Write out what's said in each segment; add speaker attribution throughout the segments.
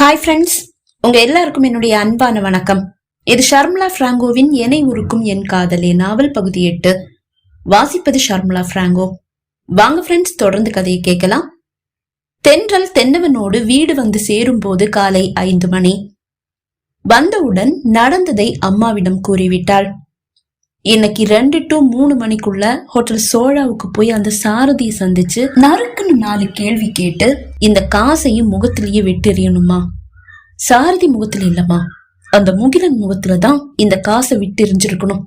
Speaker 1: Hi friends உங்க எல்லாருக்கும் என்னுடைய அன்பான வணக்கம். இது ஷர்மிளா பிராங்கோவின் எனை உருக்கும் என் காதலே நாவல் பகுதி எட்டு. வாசிப்பது ஷர்மிளா பிராங்கோ. வாங்க ஃப்ரெண்ட்ஸ் தொடர்ந்து கதையை கேட்கலாம். தென்றல் தென்னவனோடு வீடு வந்து சேரும் போது காலை ஐந்து மணி. வந்தவுடன் நடந்ததை அம்மாவிடம் கூறிவிட்டாள். இன்னைக்கு ரெண்டு டு மூணு மணிக்குள்ள ஹோட்டல் சோழாவுக்கு போய் அந்த சாரதியை சந்திச்சு நறுக்குன்னு நாலு கேள்வி கேட்டு இந்த காசையும் முகத்திலேயே விட்டெறியணுமா? சாரதி முகத்துல இல்லம்மா. அந்த முகிலன் முகத்துல தான் இந்த காசை விட்டு எரிஞ்சிருக்கணும்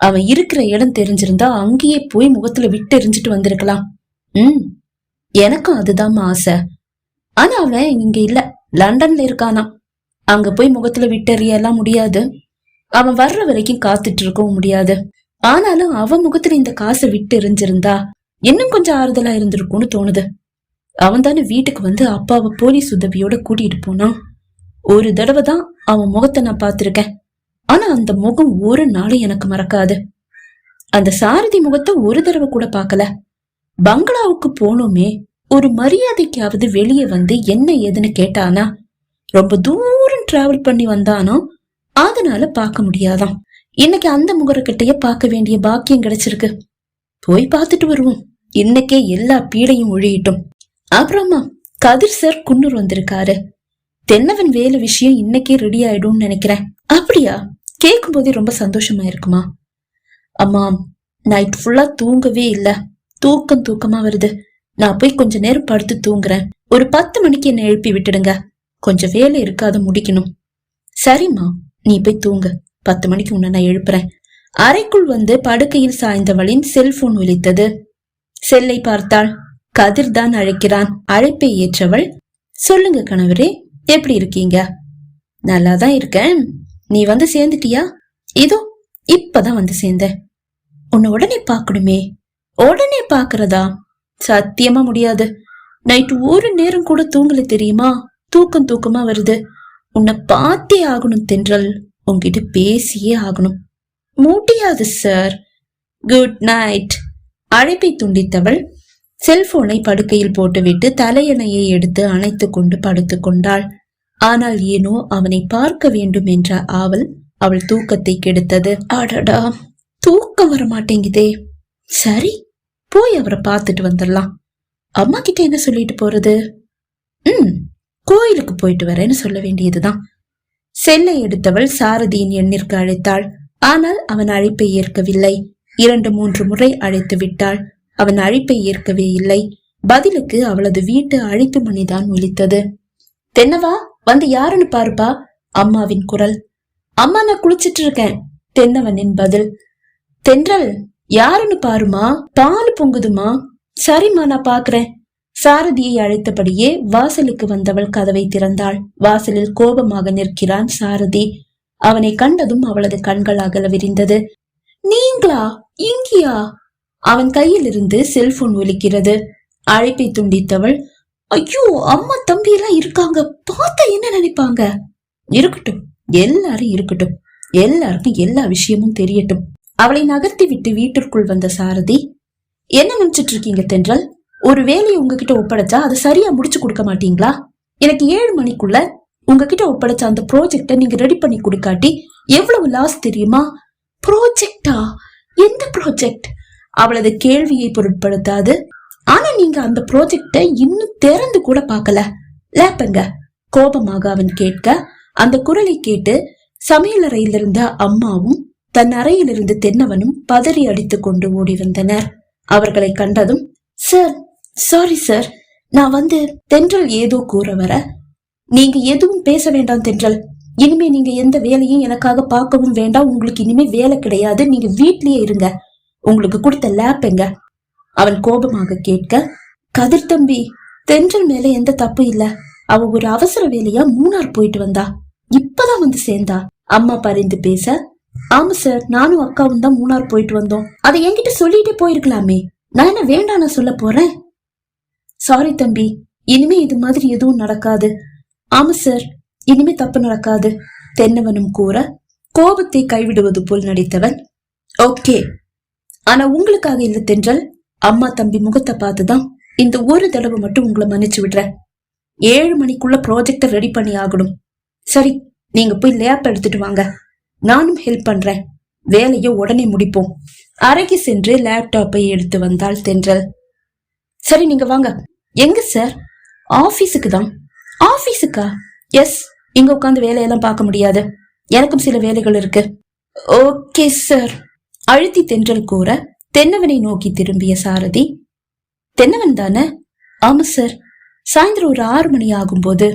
Speaker 1: அவன் இருக்கிற இடம் தெரிஞ்சிருந்தா அங்கேயே போய் முகத்துல விட்டு எரிஞ்சிட்டு வந்திருக்கலாம். ம் எனக்கும் அதுதான் ஆசை. ஆனா அவன் இங்க இல்ல. லண்டன்ல இருக்கானா அங்க போய் முகத்துல விட்டெறியலாம் முடியாது. அவன் வர்ற வரைக்கும் காத்துட்டு இருக்கவும் முடியாது. ஆனாலும் அவன் முகத்துல இந்த காசை விட்டு எரிஞ்சிருந்தா இன்னும் கொஞ்சம் ஆறுதலா இருந்திருக்கும்னு தோணுது. அவன் தானே வீட்டுக்கு வந்து அப்பாவை போலீஸ் உதவியோட கூட்டிட்டு போனான். ஒரு தடவை தான் அவன் முகத்தை நான் பார்த்திருக்கேன். ஆனா அந்த முகம் ஒரு நாளும் எனக்கு மறக்காது. அந்த சாரதி முகத்தை ஒரு தடவை கூட பார்க்கல. பங்களாவுக்கு போனோமே ஒரு மரியாதைக்காவது வெளியே வந்து என்ன ஏதுன்னு கேட்டானா ரொம்ப தூரம் டிராவல் பண்ணி வந்தானோ அதனால பார்க்க முடியாதாம். இன்னைக்கு அந்த முகரக்கட்டைய பார்க்க வேண்டிய பாக்கியம் கிடைச்சிருக்கு. போய் பார்த்துட்டு வருவோம். இன்னைக்கே எல்லா பீடையும் ஒழியிட்டும். அப்புறமா கதிர் சார் குன்னூர் வந்திருக்காரு. தென்னவன் வேலை விஷயம் இன்னைக்கே ரெடி ஆயிடும்னு நினைக்கிறேன். அப்படியா? கேட்கும் போதே ரொம்ப சந்தோஷமா இருக்குமா? அம்மா நைட் ஃபுல்லா தூங்கவே இல்ல. தூக்கம் தூக்கமா வருது. நான் போய் கொஞ்ச நேரம் படுத்து தூங்குறேன். ஒரு பத்து மணிக்கு என்ன எழுப்பி விட்டுடுங்க. கொஞ்சம் வேலை இருக்காத முடிக்கணும். சரிம்மா. நீ போய் தூங்க. பத்து மணிக்கு உன்னை நான் எழுப்புறேன். அறைக்குள் வந்து படுக்கையில் சாய்ந்தவளின் செல்போன் ஒலித்தது செல்லை பார்த்தாள். கதிர் தான் அழைக்கிறான். அழைப்பை ஏற்றவள் சொல்லுங்க கணவரே எப்படி இருக்கீங்க? நல்லா தான் இருக்கேன். நீ வந்து சேர்ந்துட்டியா? இதோ இப்பதான் வந்து சேர்ந்தேன். உன்னை உடனே பார்க்கணுமே. உடனே பாக்குறதா சத்தியமா முடியாது. நைட் ஒரு நேரம் கூட தூங்கல தெரியுமா? தூக்கம் தூக்கமா வருது. உன்னை பார்த்தே ஆகணும் தென்றல். உன்கிட்ட பேசியே ஆகணும். முடியாது சார் குட் நைட் அழைப்பை துண்டித்தவள் செல்போனை படுக்கையில் போட்டுவிட்டு தலையணையை எடுத்து அணைத்து கொண்டு படுத்து கொண்டாள். ஆனால் ஏனோ அவனை பார்க்க வேண்டும் என்ற ஆவல் அவள் தூக்கத்தை கெடுத்தது. அடடா தூக்கம் வர மாட்டேங்குதே சரி போய் அவரை பார்த்துட்டு வந்துடலாம் அம்மா கிட்ட என்ன சொல்லிட்டு போறது? ம் கோயிலுக்கு போயிட்டு வரேன்னு சொல்ல வேண்டியதுதான். செல்லை எடுத்தவள் சாரதியின் எண்ணிற்கு அழைத்தாள். ஆனால் அவன் அழைப்பை ஏற்கவில்லை. இரண்டு மூன்று முறை அழைத்து விட்டாள். அவன் அழைப்பை ஏற்கவே இல்லை. பதிலுக்கு அவளது வீட்டு அழைப்பு மணிதான் ஒலித்தது. தென்னவா வந்து யாருன்னு பாருப்பா அம்மாவின் குரல். அம்மா நான் குளிச்சிட்டு இருக்கேன் தென்னவனின் பதில். தென்றல் யாருன்னு பாருமா பால் பொங்குதுமா? சரிம்மா நான் பாக்குறேன். சாரதியை அழைத்தபடியே வாசலுக்கு வந்தவள் கதவை திறந்தாள். வாசலில் கோபமாக நிற்கிறான் சாரதி. அவனை கண்டதும் அவளது கண்கள் அகல விரிந்தது. நீங்களா? இங்கியா? அவன் கையில் இருந்து செல்போன் ஒலிக்கிறது. அழைப்பை துண்டித்தவள் ஐயோ அம்மா தம்பி எல்லாம் இருக்காங்க. பார்த்தா என்ன நினைப்பாங்க? இருக்கட்டும். எல்லாரும் இருக்கட்டும். எல்லாருக்கும் எல்லா விஷயமும் தெரியட்டும். அவளை நகர்த்தி விட்டு வீட்டிற்குள் வந்த சாரதி என்ன நினைச்சிட்டு இருக்கீங்க தென்றல்? ஒரு வேலையை உங்ககிட்ட ஒப்படைச்சா அதை சரியா முடிச்சு கொடுக்க மாட்டீங்களா? எனக்கு ஏழு மணிக்குள்ள உங்ககிட்ட ஒப்படைச்ச அந்த ப்ராஜெக்டை நீங்க ரெடி பண்ணி கொடுக்காட்டி எவ்வளவு லாஸ் தெரியுமா? ப்ராஜெக்டா எந்த ப்ராஜெக்ட் அவளது கேள்வியை பொருட்படுத்தாது. ஆனா நீங்க அந்த ப்ராஜெக்ட இன்னும் திறந்து கூட பார்க்கல. லேப்பங்க. கோபமாக அவன் கேட்க அந்த குரலை கேட்டு சமையலறையிலிருந்த அம்மாவும் தன் அறையிலிருந்து தென்னவனும் பதறி அடித்துக் கொண்டு ஓடி வந்தனர். அவர்களை கண்டதும் சார் சாரி சார் நான் வந்து தென்றல் ஏதோ கூற வர. நீங்க எதுவும் பேச வேண்டாம் தென்றல். இனிமே நீங்க எந்த வேலையும் எனக்காக பார்க்கவும் வேண்டாம். உங்களுக்கு இனிமே வேலை கிடையாது. நீங்க வீட்லயே இருங்க. உங்களுக்கு கொடுத்த லேப் எங்க? அவன் கோபமாக கேட்க கதிர் தம்பி தென்றல் மேல எந்த தப்பு இல்ல. அவ ஒரு அவசர வேலையா மூணார் போயிட்டு வந்தா. இப்பதான் வந்து சேர்ந்தா. அம்மா பரிந்து பேச ஆமா சார் நானும் அக்காவும் தான் மூணார் போயிட்டு வந்தோம். அதை என்கிட்ட சொல்லிட்டே போயிருக்கலாமே. நான் என்ன வேண்டாம் சொல்ல போறேன்? சாரி தம்பி. இனிமே இது மாதிரி எதுவும் நடக்காது. ஆமா சார் இனிமே தப்பு நடக்காது. தென்னவனும் கூற கோபத்தை கைவிடுவது போல் நடித்தவன். ஓகே ஆனா உங்களுக்காக இல்லை தென்றல் அம்மா தம்பி முகத்தை பார்த்துதான் இந்த ஒரு தடவை மட்டும் உங்களை மன்னிச்சு விடுறேன். ஏழு மணிக்குள்ள ப்ராஜெக்டை ரெடி பண்ணி ஆகணும். சரி நீங்க போய் லேப் எடுத்துட்டு வாங்க. நானும் ஹெல்ப் பண்றேன். வேலையை உடனே முடிப்போம். அறைக்கு சென்று லேப்டாப்பை எடுத்து வந்தாள் தென்றல். சரி நீங்க வாங்க. எங்க சார்? ஆபீஸுக்கு தான். ஆபீஸுக்கா? எஸ் இங்க உட்காந்து வேலையெல்லாம் பார்க்க முடியாது. எனக்கும் சில வேலைகள் இருக்கு. ஓகே சார் அழுத்தி தென்றல் கூற தென்னவனை நோக்கி திரும்பிய சாரதி தென்னவன் தானே? ஆமா சார் சாயந்தரம் ஒரு ஆறு மணி ஆகும்போது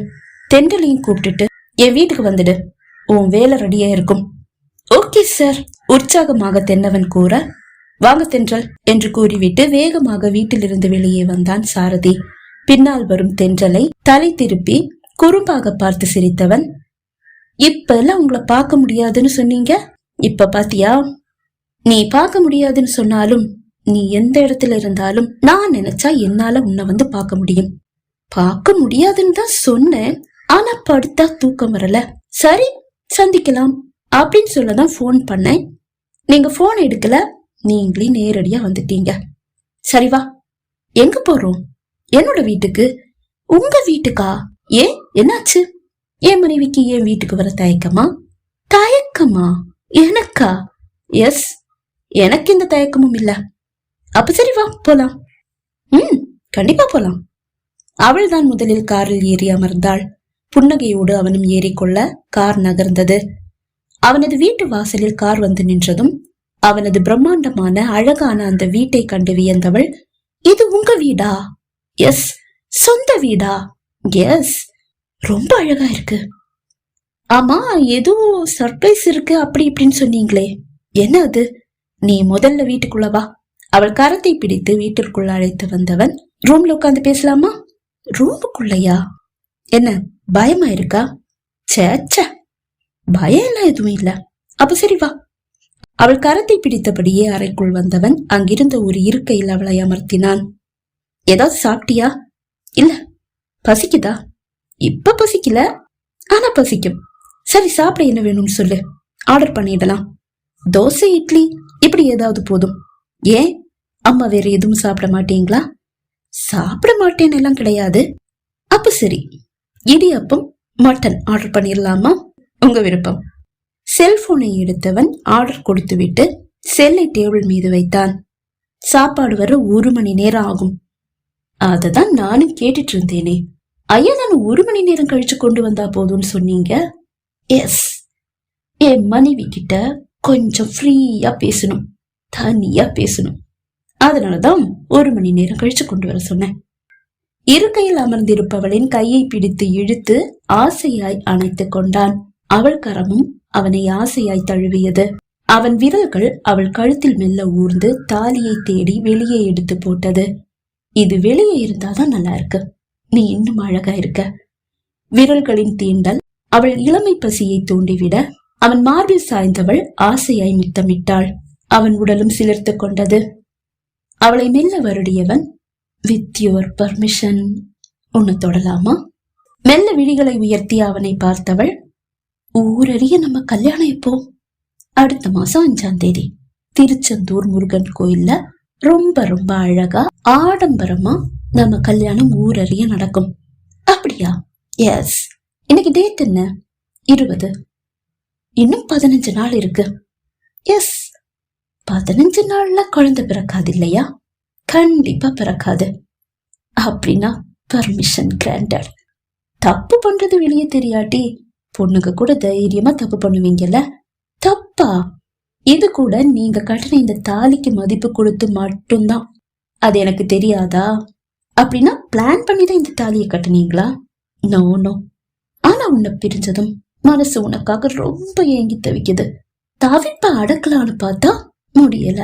Speaker 1: தென்றலையும் கூப்பிட்டுட்டு என் வீட்டுக்கு வந்துடு. உன் வேலை ரெடியா இருக்கும். ஓகே சார் உற்சாகமாக தென்னவன் கூற வாங்க தென்றல் என்று கூறிவிட்டு வேகமாக வீட்டிலிருந்து வெளியே வந்தான் சாரதி. பின்னால் வரும் தென்றலை தலை திருப்பி குறும்பாக பார்த்து சிரித்தவன் இப்ப எல்லாம் உங்களை பார்க்க முடியாதுன்னு சொன்னீங்க? இப்ப பாத்தியா? நீ பார்க்க முடியாதுன்னு சொன்னாலும் நீ எந்த இடத்துல இருந்தாலும் நான் நினைச்சா என்னால உன்னை வந்து பார்க்க முடியும். பார்க்க முடியாதுன்னு தான் சொன்னேன் ஆனா படுத்தா தூக்கம் வரல. சரி சந்திக்கலாம் அப்படின்னு சொல்லதான் ஃபோன் பண்ணேன். நீங்க ஃபோன் எடுக்கல? நீங்களே நேரடியா வந்துட்டீங்க. சரி வா. எங்க போறோம்? என்னோட வீட்டுக்கு? உங்க வீட்டுக்கா? ஏன்? என்னாச்சு? என் மனைவிக்கு என் வீட்டுக்கு வர தயக்கமா? தயக்கமா? எனக்கா? எஸ். எனக்கு எந்த தயக்கமும் இல்ல. அப்ப சரி வா போலாம். ம் கண்டிப்பா போலாம். அவள்தான் முதலில் காரில் ஏறி அமர்ந்தாள். புன்னகையோடு அவனும் ஏறிக்கொள்ள கார் நகர்ந்தது. அவனது வீட்டு வாசலில் கார் வந்து நின்றதும் அவனது பிரம்மாண்டமான அழகான அந்த வீட்டை கண்டு வியந்தவள் இது உங்க வீடா? எஸ் சொந்த வீடா? எஸ் ரொம்ப அழகா இருக்கு. ஆமா ஏதோ சர்ப்ரைஸ் இருக்கு அப்படி இப்படின்னு சொன்னீங்களே. என்ன அது? நீ முதல்ல வீட்டுக்குள்ள வா. அவள் கரத்தை பிடித்து வீட்டிற்குள்ள அழைத்து வந்தவன் ரூம்ல உட்காந்து பேசலாமா? ரூமுக்குள்ளையா என்ன பயமா இருக்கா? சேச்ச பயம் எல்லாம் எதுவும் இல்ல. அப்ப சரி வா. அவள் கரத்தை பிடித்தபடியே அறைக்குள் வந்தவன் அங்கிருந்த ஒரு இருக்கையில் அவளை அமர்த்தினான். ஏதாவது சாப்பிட்டியா? இல்ல. பசிக்குதா? இப்ப பசிக்கல. ஆனா பசிக்கும். சரி சாப்பிட என்ன வேணும்னு சொல்லு. ஆர்டர் பண்ணிடலாம். தோசை இட்லி இப்படி ஏதாவது போதும். ஏன்? அம்மா வேற எதுவும் சாப்பிட மாட்டீங்களா? சாப்பிட மாட்டேன்னு எல்லாம் கிடையாது. அப்ப சரி. இடியப்பம் மட்டன் ஆர்டர் பண்ணிடலாமா? உங்க விருப்பம். செல்போனை எடுத்தவன் ஆர்டர் கொடுத்துவிட்டு செல்லை டேபிள் மீது வைத்தான். சாப்பாடு வர ஒரு மணி நேரம் ஆகும். அததான் நானும் கேட்டுட்டு இருந்தேனே. ஐயா நான் ஒரு மணி நேரம் கழிச்சு கொண்டு வந்தா போதும்னு சொன்னீங்க? எஸ் என் மனைவி கிட்ட கொஞ்சம் ஃப்ரீயா பேசணும். தனியா பேசணும். அதனாலதான் ஒரு மணி நேரம் கழிச்சு கொண்டு வர சொன்னேன். இருக்கையில் அமர்ந்திருப்பவளின் கையை பிடித்து இழுத்து ஆசையாய் அணைத்து கொண்டான். அவள் கரமும் அவனை ஆசையாய் தழுவியது. அவன் விரல்கள் அவள் கழுத்தில் மெல்ல ஊர்ந்து தாலியை தேடி வெளியே எடுத்து போட்டது. இது வெளியே இருந்தாதான் நல்லா இருக்கு நீ இன்னும் அழகா இருக்க. விரல்களின் தீண்டல் அவள் இளமை பசியை தூண்டிவிட அவன் மார்பில் சாய்ந்தவள் ஆசையாய் முத்தமிட்டாள். அவன் உடலும் சிலிர்த்து கொண்டது. அவளை மெல்ல வருடியவன் வித் யுவர் பர்மிஷன். உன்னை தொடலாமா? மெல்ல விழிகளை உயர்த்தி அவனை பார்த்தவள் ஊரறிய நம்ம கல்யாணம் எப்போ அடுத்த மாசம் அஞ்சாம் தேதி. திருச்செந்தூர் முருகன் கோயில்ல ரொம்ப ரொம்ப அழகா ஆடம்பரமா நம்ம கல்யாணம் ஊரறிய நடக்கும். அப்படியா? எஸ் இன்னைக்கு டேட் என்ன? இருபது. இன்னும் பதினஞ்சு நாள் இருக்கு. எஸ் பதினஞ்சு நாள்ல குழந்தை பிறக்காது இல்லையா? கண்டிப்பா பிறக்காது. அப்படின்னா பர்மிஷன் கிராண்டட் தப்பு பண்றது வெளியே தெரியாட்டி பொண்ணுங்க கூட தைரியமா தப்பு பண்ணுவீங்கல்ல? தப்பா? இது கூட நீங்க கட்டின இந்த தாலிக்கு மதிப்பு கொடுத்து மட்டும்தான். அது எனக்கு தெரியாதா? அப்படின்னா பிளான் பண்ணி தான் இந்த தாலியை கட்டுனீங்களா? நோ நோ ஆனா உன்னை பிரிஞ்சதும் மனசு உனக்காக ரொம்ப ஏங்கி தவிக்குது. தவிப்ப அடக்கலான்னு பார்த்தா முடியல.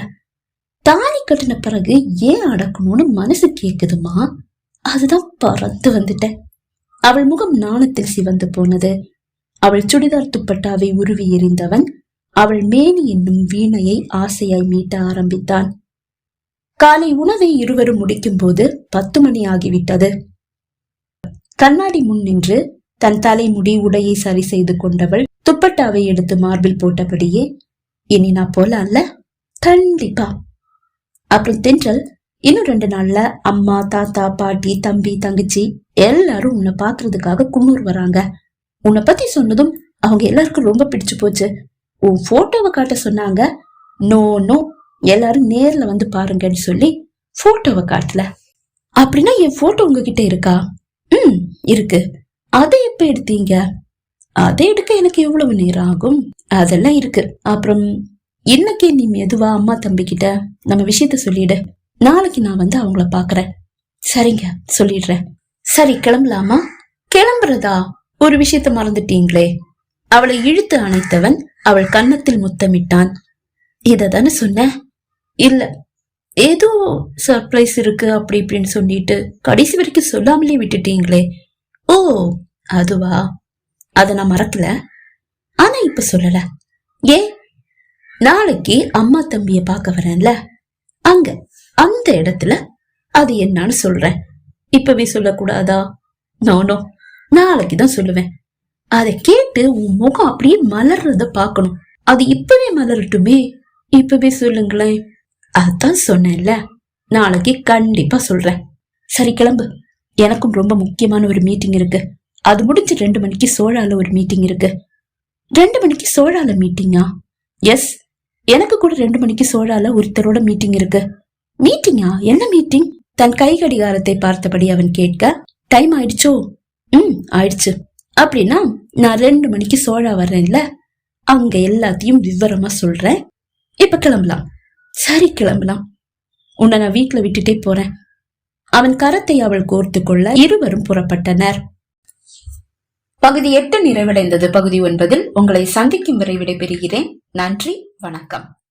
Speaker 1: தாலி கட்டின பிறகு ஏன் அடக்கணும்னு மனசு கேக்குதுமா? அதுதான் பறந்து வந்துட்டேன். அவள் முகம் நாணத்தில் சிவந்து போனது. அவள் சுடிதார் துப்பட்டாவை உருவி எறிந்தவன் அவள் மேனி என்னும் வீணையை ஆசையாய் மீட்ட ஆரம்பித்தான். காலை உணவை இருவரும் முடிக்கும் போது பத்து மணி ஆகிவிட்டது. கண்ணாடி முன் நின்று தன் தலைமுடி உடையை சரி செய்து கொண்டவள் துப்பட்டாவை எடுத்து மார்பில் போட்டபடியே இனி நான் போல அல்ல கண்டிப்பா. அப்புறம் தென்றல் இன்னும் ரெண்டு நாள்ல அம்மா தாத்தா பாட்டி தம்பி தங்கச்சி எல்லாரும் உன்னை பாக்குறதுக்காக குன்னூர் வராங்க. உன்னை பத்தி சொன்னதும் அவங்க எல்லாருக்கும் ரொம்ப பிடிச்சு போச்சு. உன் போட்டோவை காட்ட சொன்னாங்க. நோ நோ எல்லாரும் நேர்ல வந்து பாருங்கன்னு சொல்லி போட்டோவை காட்டல. அப்படின்னா என் போட்டோ உங்ககிட்ட இருக்கா? ம் இருக்கு. அதை எப்ப எடுத்தீங்க? அதை எடுக்க எனக்கு எவ்வளவு நேரம் ஆகும்? அதெல்லாம் இருக்கு. அப்புறம் இன்னைக்கு நீ மெதுவா அம்மா தம்பி கிட்ட நம்ம விஷயத்த சொல்லிடு. நாளைக்கு நான் வந்து அவங்கள பாக்குறேன். சரிங்க சொல்லிடுறேன். சரி கிளம்பலாமா? கிளம்புறதா? ஒரு விஷயத்த மறந்துட்டீங்களே? அவளை இழுத்து அணைத்தவன் அவள் கன்னத்தில் முத்தமிட்டான். இத தானே சொன்ன? இல்ல ஏதோ சர்ப்ரைஸ் இருக்கு அப்படி இப்படின்னு சொல்லிட்டு கடைசி வரைக்கும் சொல்லாமலே விட்டுட்டீங்களே. ஓ அதுவா? அத நான் மறக்கல. ஆனா இப்ப சொல்லல. ஏ நாளைக்கு அம்மா தம்பிய பார்க்க வரேன்ல. அங்க அந்த இடத்துல அது என்னன்னு சொல்றேன். இப்பவே சொல்லக்கூடாதா? நோ. நாளைக்கு தான் சொல்லுவேன். அதை கேட்டு உன் முகம் அப்படியே மலர்றத பார்க்கணும். அது இப்பவே மலரட்டுமே. இப்பவே சொல்லுங்களேன். அதான் சொன்னேன்ல. நாளைக்கு கண்டிப்பா சொல்றேன். சரி கிளம்பு. எனக்கும் ரொம்ப முக்கியமான ஒரு மீட்டிங் இருக்கு. அது முடிஞ்சு ரெண்டு மணிக்கு சோழால ஒரு மீட்டிங் இருக்கு. ரெண்டு மணிக்கு சோழால மீட்டிங்கா எஸ் எனக்கு கூட ரெண்டு மணிக்கு சோழால ஒருத்தரோட மீட்டிங் இருக்கு. மீட்டிங்கா என்ன மீட்டிங் தன் கை கடிகாரத்தை பார்த்தபடி அவன் கேட்க டைம் ஆயிடுச்சோ? ம் ஆயிடுச்சு. அப்படின்னா நான் ரெண்டு மணிக்கு சோழா வர்றேன்ல அங்க எல்லாத்தையும் விவரமா சொல்றேன். இப்ப கிளம்பலாம். சரி கிளம்பலாம். உன்னை நான் வீட்டுல விட்டுட்டே போறேன். அவன் கரத்தை அவள் கோர்த்து கொள்ள இருவரும் புறப்பட்டனர். பகுதி எட்டு நிறைவடைந்தது. பகுதி ஒன்பதில் உங்களை சந்திக்கும் வரை விடைபெறுகிறேன். நன்றி வணக்கம்.